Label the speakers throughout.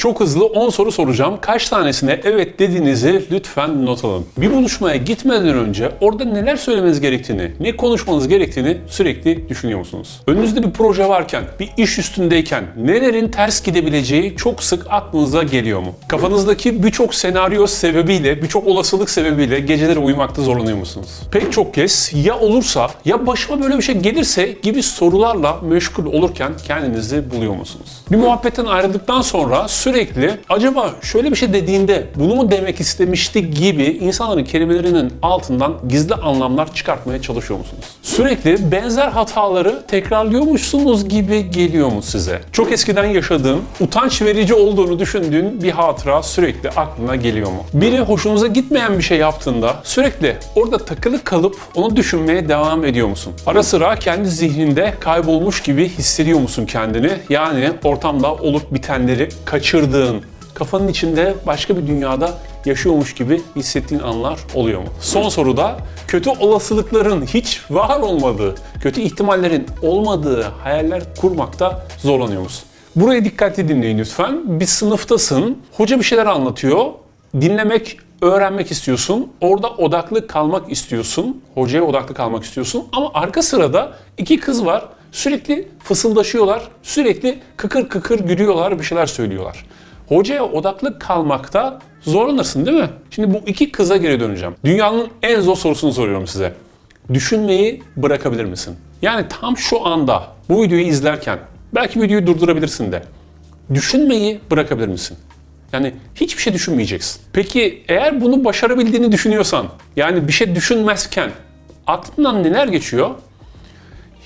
Speaker 1: Çok hızlı 10 soru soracağım. Kaç tanesine evet dediğinizi lütfen not alın. Bir buluşmaya gitmeden önce orada neler söylemeniz gerektiğini, ne konuşmanız gerektiğini sürekli düşünüyor musunuz? Önünüzde bir proje varken, bir iş üstündeyken nelerin ters gidebileceği çok sık aklınıza geliyor mu? Kafanızdaki birçok senaryo sebebiyle, birçok olasılık sebebiyle geceleri uyumakta zorlanıyor musunuz? Pek çok kez ya olursa ya başıma böyle bir şey gelirse gibi sorularla meşgul olurken kendinizi buluyor musunuz? Bir muhabbetten ayrıldıktan sonra sürekli acaba şöyle bir şey dediğinde bunu mu demek istemişti gibi insanların kelimelerinin altından gizli anlamlar çıkartmaya çalışıyor musunuz? Sürekli benzer hataları tekrarlıyormuşsunuz gibi geliyor mu size? Çok eskiden yaşadığın, utanç verici olduğunu düşündüğün bir hatıra sürekli aklına geliyor mu? Biri hoşunuza gitmeyen bir şey yaptığında sürekli orada takılı kalıp onu düşünmeye devam ediyor musun? Ara sıra kendi zihninde kaybolmuş gibi hissediyor musun kendini? Yani ortamda olup bitenleri kaçırdığın, kafanın içinde başka bir dünyada yaşıyormuş gibi hissettiğin anlar oluyor mu? Son soruda kötü olasılıkların hiç var olmadığı, kötü ihtimallerin olmadığı hayaller kurmakta zorlanıyor musun? Burayı dikkatli dinleyin lütfen. Bir sınıftasın, hoca bir şeyler anlatıyor, dinlemek, öğrenmek istiyorsun, orada odaklı kalmak istiyorsun, hocaya odaklı kalmak istiyorsun ama arka sırada iki kız var, sürekli fısıldaşıyorlar, sürekli kıkır kıkır gülüyorlar, bir şeyler söylüyorlar. Hocaya odaklı kalmakta zorlanırsın değil mi? Şimdi bu iki kıza geri döneceğim. Dünyanın en zor sorusunu soruyorum size. Düşünmeyi bırakabilir misin? Yani tam şu anda bu videoyu izlerken belki videoyu durdurabilirsin de. Düşünmeyi bırakabilir misin? Yani hiçbir şey düşünmeyeceksin. Peki eğer bunu başarabildiğini düşünüyorsan, yani bir şey düşünmezken aklından neler geçiyor?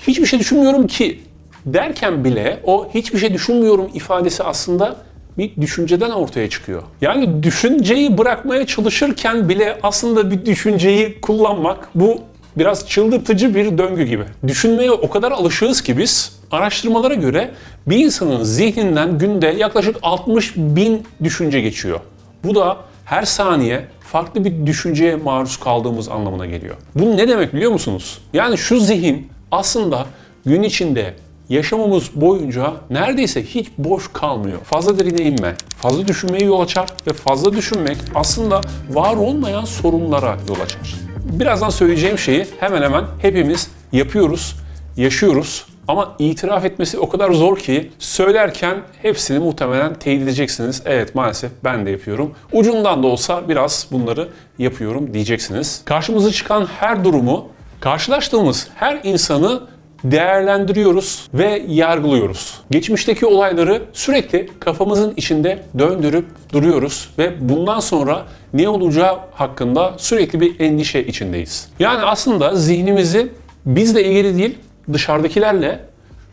Speaker 1: Hiçbir şey düşünmüyorum ki derken bile o hiçbir şey düşünmüyorum ifadesi aslında bir düşünceden ortaya çıkıyor. Yani düşünceyi bırakmaya çalışırken bile aslında bir düşünceyi kullanmak bu biraz çıldırtıcı bir döngü gibi. Düşünmeye o kadar alışığız ki biz araştırmalara göre bir insanın zihninden günde yaklaşık 60 bin düşünce geçiyor. Bu da her saniye farklı bir düşünceye maruz kaldığımız anlamına geliyor. Bu ne demek biliyor musunuz? Yani şu zihin aslında gün içinde yaşamımız boyunca neredeyse hiç boş kalmıyor. Fazla derine inme, fazla düşünmeye yol açar ve fazla düşünmek aslında var olmayan sorunlara yol açar. Birazdan söyleyeceğim şeyi hemen hemen hepimiz yapıyoruz, yaşıyoruz ama itiraf etmesi o kadar zor ki söylerken hepsini muhtemelen teyit edeceksiniz. Evet maalesef ben de yapıyorum. Ucundan da olsa biraz bunları yapıyorum diyeceksiniz. Karşımıza çıkan her durumu, karşılaştığımız her insanı değerlendiriyoruz ve yargılıyoruz. Geçmişteki olayları sürekli kafamızın içinde döndürüp duruyoruz ve bundan sonra ne olacağı hakkında sürekli bir endişe içindeyiz. Yani aslında zihnimizi bizle ilgili değil, dışarıdakilerle,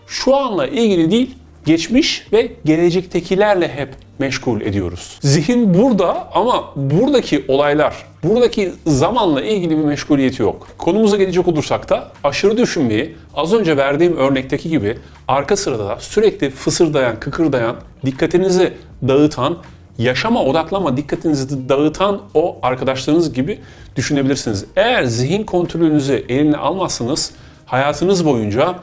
Speaker 1: şu anla ilgili değil, geçmiş ve gelecektekilerle hep meşgul ediyoruz. Zihin burada ama buradaki olaylar, buradaki zamanla ilgili bir meşguliyeti yok. Konumuza gelecek olursak da aşırı düşünmeyi az önce verdiğim örnekteki gibi arka sırada da sürekli fısırdayan, kıkırdayan, dikkatinizi dağıtan, yaşama odaklama dikkatinizi dağıtan o arkadaşlarınız gibi düşünebilirsiniz. Eğer zihin kontrolünüzü eline almazsanız hayatınız boyunca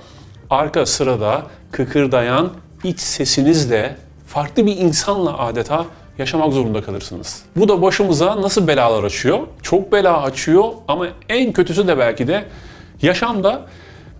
Speaker 1: arka sırada kıkırdayan iç sesinizle farklı bir insanla adeta yaşamak zorunda kalırsınız. Bu da başımıza nasıl belalar açıyor? Çok bela açıyor ama en kötüsü de belki de yaşamda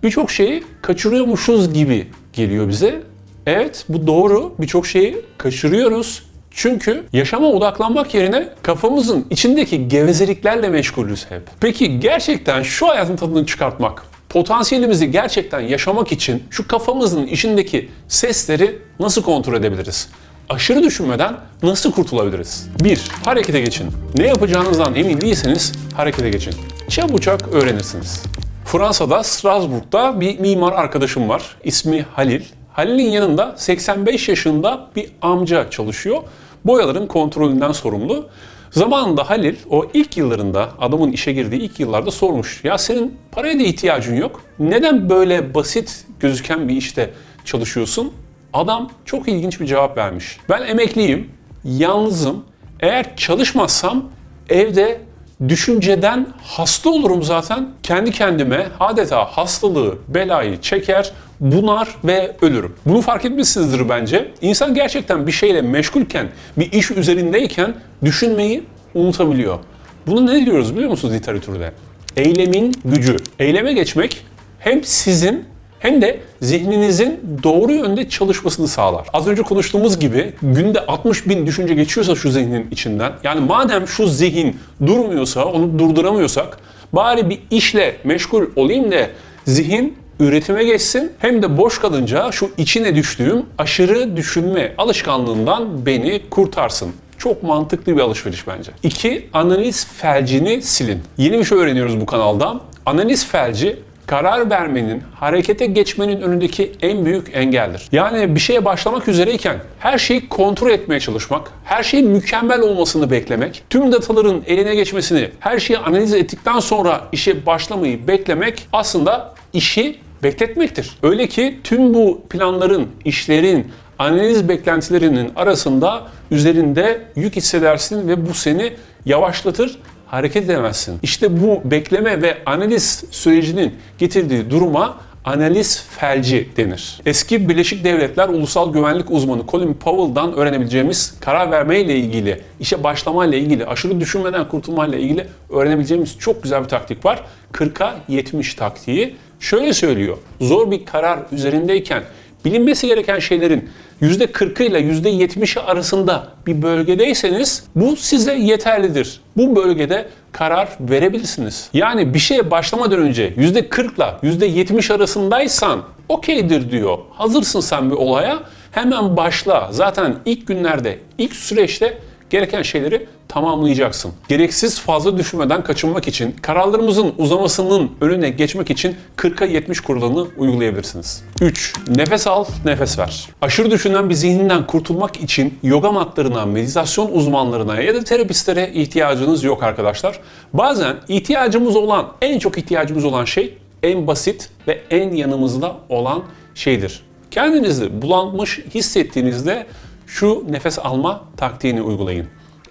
Speaker 1: birçok şeyi kaçırıyormuşuz gibi geliyor bize. Evet bu doğru birçok şeyi kaçırıyoruz. Çünkü yaşama odaklanmak yerine kafamızın içindeki gevezeliklerle meşgulüz hep. Peki gerçekten şu hayatın tadını çıkartmak, potansiyelimizi gerçekten yaşamak için şu kafamızın içindeki sesleri nasıl kontrol edebiliriz? Aşırı düşünmeden nasıl kurtulabiliriz? 1. Harekete geçin. Ne yapacağınızdan emin değilseniz harekete geçin. Çabucak öğrenirsiniz. Fransa'da Strasbourg'da bir mimar arkadaşım var. İsmi Halil. Halil'in yanında 85 yaşında bir amca çalışıyor. Boyaların kontrolünden sorumlu. Zamanında Halil o ilk yıllarında adamın işe girdiği ilk yıllarda sormuş. Ya senin paraya da ihtiyacın yok. Neden böyle basit gözüken bir işte çalışıyorsun? Adam çok ilginç bir cevap vermiş. Ben emekliyim, yalnızım. Eğer çalışmazsam evde düşünceden hasta olurum zaten. Kendi kendime adeta hastalığı, belayı çeker, bunar ve ölürüm. Bunu fark etmişsinizdir bence. İnsan gerçekten bir şeyle meşgulken, bir iş üzerindeyken düşünmeyi unutabiliyor. Bunu ne diyoruz biliyor musunuz literatürde? Eylemin gücü. Eyleme geçmek hem sizin hem de zihninizin doğru yönde çalışmasını sağlar. Az önce konuştuğumuz gibi günde 60 bin düşünce geçiyorsa şu zihnin içinden, yani madem şu zihin durmuyorsa, onu durduramıyorsak, bari bir işle meşgul olayım da zihin üretime geçsin hem de boş kalınca şu içine düştüğüm aşırı düşünme alışkanlığından beni kurtarsın. Çok mantıklı bir alışveriş bence. 2. Analiz felcini silin. Yeni bir şey öğreniyoruz bu kanalda. Analiz felci karar vermenin, harekete geçmenin önündeki en büyük engeldir. Yani bir şeye başlamak üzereyken her şeyi kontrol etmeye çalışmak, her şeyin mükemmel olmasını beklemek, tüm dataların eline geçmesini, her şeyi analiz ettikten sonra işe başlamayı beklemek aslında işi bekletmektir. Öyle ki tüm bu planların, işlerin, analiz beklentilerinin arasında üzerinde yük hissedersin ve bu seni yavaşlatır, hareket edemezsin. İşte bu bekleme ve analiz sürecinin getirdiği duruma analiz felci denir. Eski Birleşik Devletler Ulusal Güvenlik Uzmanı Colin Powell'dan öğrenebileceğimiz karar vermeyle ilgili, işe başlamayla ilgili, aşırı düşünmeden kurtulmayla ilgili öğrenebileceğimiz çok güzel bir taktik var. 40'a 70 taktiği. Şöyle söylüyor. Zor bir karar üzerindeyken bilinmesi gereken şeylerin %40'ı ile %70'i arasında bir bölgedeyseniz bu size yeterlidir. Bu bölgede karar verebilirsiniz. Yani bir şeye başlamadan önce %40 ile %70 arasındaysan okeydir diyor. Hazırsın sen bir olaya hemen başla. Zaten ilk günlerde, ilk süreçte gereken şeyleri tamamlayacaksın. Gereksiz fazla düşünmeden kaçınmak için, kararlarımızın uzamasının önüne geçmek için 40'a 70 kuralını uygulayabilirsiniz. 3. Nefes al, nefes ver. Aşırı düşünen bir zihninden kurtulmak için yoga matlarına, meditasyon uzmanlarına ya da terapistlere ihtiyacınız yok arkadaşlar. Bazen ihtiyacımız olan, en çok ihtiyacımız olan şey en basit ve en yanımızda olan şeydir. Kendinizi bulanmış hissettiğinizde şu nefes alma taktiğini uygulayın.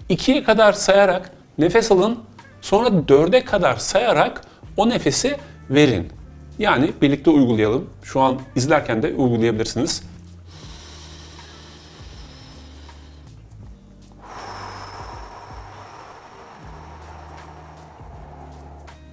Speaker 1: 2'ye kadar sayarak nefes alın, sonra 4'e kadar sayarak o nefesi verin. Yani birlikte uygulayalım. Şu an izlerken de uygulayabilirsiniz.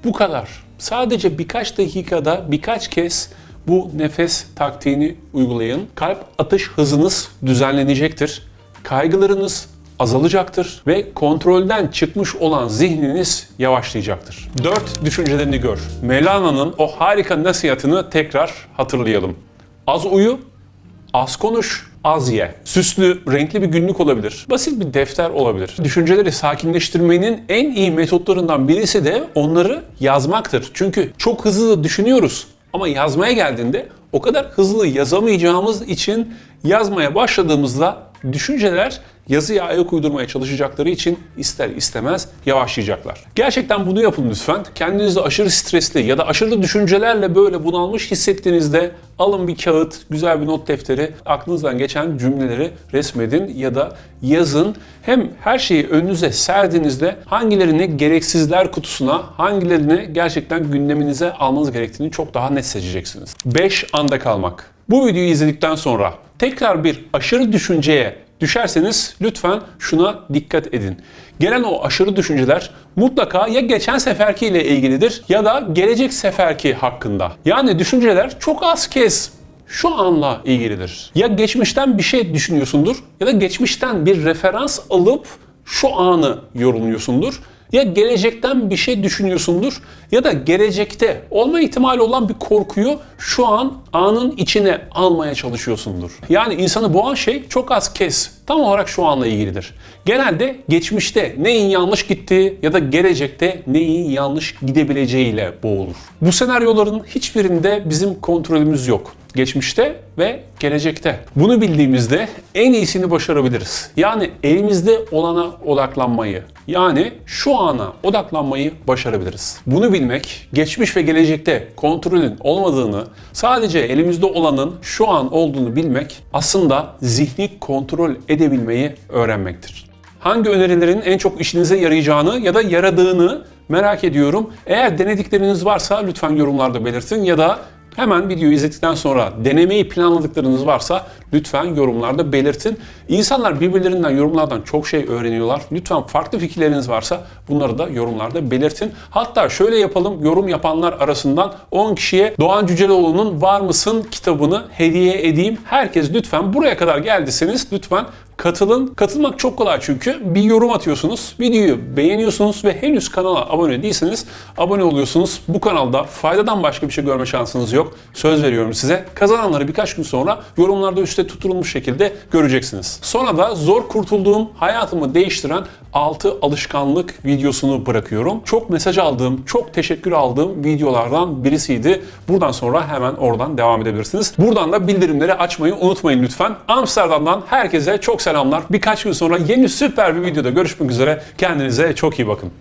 Speaker 1: Bu kadar. Sadece birkaç dakikada birkaç kez bu nefes taktiğini uygulayın. Kalp atış hızınız düzenlenecektir. Kaygılarınız azalacaktır ve kontrolden çıkmış olan zihniniz yavaşlayacaktır. 4. Düşüncelerini gör. Mevlana'nın o harika nasihatını tekrar hatırlayalım. Az uyu, az konuş, az ye. Süslü, renkli bir günlük olabilir. Basit bir defter olabilir. Düşünceleri sakinleştirmenin en iyi metotlarından birisi de onları yazmaktır. Çünkü çok hızlı düşünüyoruz ama yazmaya geldiğinde o kadar hızlı yazamayacağımız için yazmaya başladığımızda düşünceler yazıya ayak uydurmaya çalışacakları için ister istemez yavaşlayacaklar. Gerçekten bunu yapın lütfen. Kendinizi aşırı stresli ya da aşırı düşüncelerle böyle bunalmış hissettiğinizde alın bir kağıt, güzel bir not defteri, aklınızdan geçen cümleleri resmedin ya da yazın. Hem her şeyi önünüze serdiğinizde hangilerini gereksizler kutusuna, hangilerini gerçekten gündeminize almanız gerektiğini çok daha net seçeceksiniz. 5 anda kalmak. Bu videoyu izledikten sonra tekrar bir aşırı düşünceye düşerseniz lütfen şuna dikkat edin. Gelen o aşırı düşünceler mutlaka ya geçen seferki ile ilgilidir ya da gelecek seferki hakkında. Yani düşünceler çok az kez şu anla ilgilidir. Ya geçmişten bir şey düşünüyorsundur ya da geçmişten bir referans alıp şu anı yorumluyorsundur ya gelecekten bir şey düşünüyorsundur ya da gelecekte olma ihtimali olan bir korkuyu şu an anın içine almaya çalışıyorsundur. Yani insanı boğan şey çok az kez tam olarak şu anla ilgilidir. Genelde geçmişte neyin yanlış gittiği ya da gelecekte neyin yanlış gidebileceğiyle boğulur. Bu senaryoların hiçbirinde bizim kontrolümüz yok geçmişte ve gelecekte. Bunu bildiğimizde en iyisini başarabiliriz. Yani elimizde olana odaklanmayı, yani şu ana odaklanmayı başarabiliriz. Bunu bilmek, geçmiş ve gelecekte kontrolün olmadığını, sadece elimizde olanın şu an olduğunu bilmek aslında zihni kontrol edebilmeyi öğrenmektir. hangi önerilerin en çok işinize yarayacağını ya da yaradığını merak ediyorum. Eğer denedikleriniz varsa lütfen yorumlarda belirtin ya da Hemen videoyu izledikten sonra denemeyi planladıklarınız varsa lütfen yorumlarda belirtin. İnsanlar birbirlerinden yorumlardan çok şey öğreniyorlar. Lütfen farklı fikirleriniz varsa bunları da yorumlarda belirtin. Hatta şöyle yapalım yorum yapanlar arasından 10 kişiye Doğan Cüceloğlu'nun Var mısın kitabını hediye edeyim. Herkes lütfen buraya kadar geldiyseniz lütfen katılın. Katılmak çok kolay çünkü bir yorum atıyorsunuz, videoyu beğeniyorsunuz ve henüz kanala abone değilseniz abone oluyorsunuz. Bu kanalda faydadan başka bir şey görme şansınız yok. Söz veriyorum size. Kazananları birkaç gün sonra yorumlarda üstte tutulmuş şekilde göreceksiniz. Sonra da zor kurtulduğum, hayatımı değiştiren 6 alışkanlık videosunu bırakıyorum. Çok mesaj aldığım, çok teşekkür aldığım videolardan birisiydi. Buradan sonra hemen oradan devam edebilirsiniz. Buradan da bildirimleri açmayı unutmayın lütfen. Amsterdam'dan herkese çok selamlar. Birkaç gün sonra yeni süper bir videoda görüşmek üzere. Kendinize çok iyi bakın.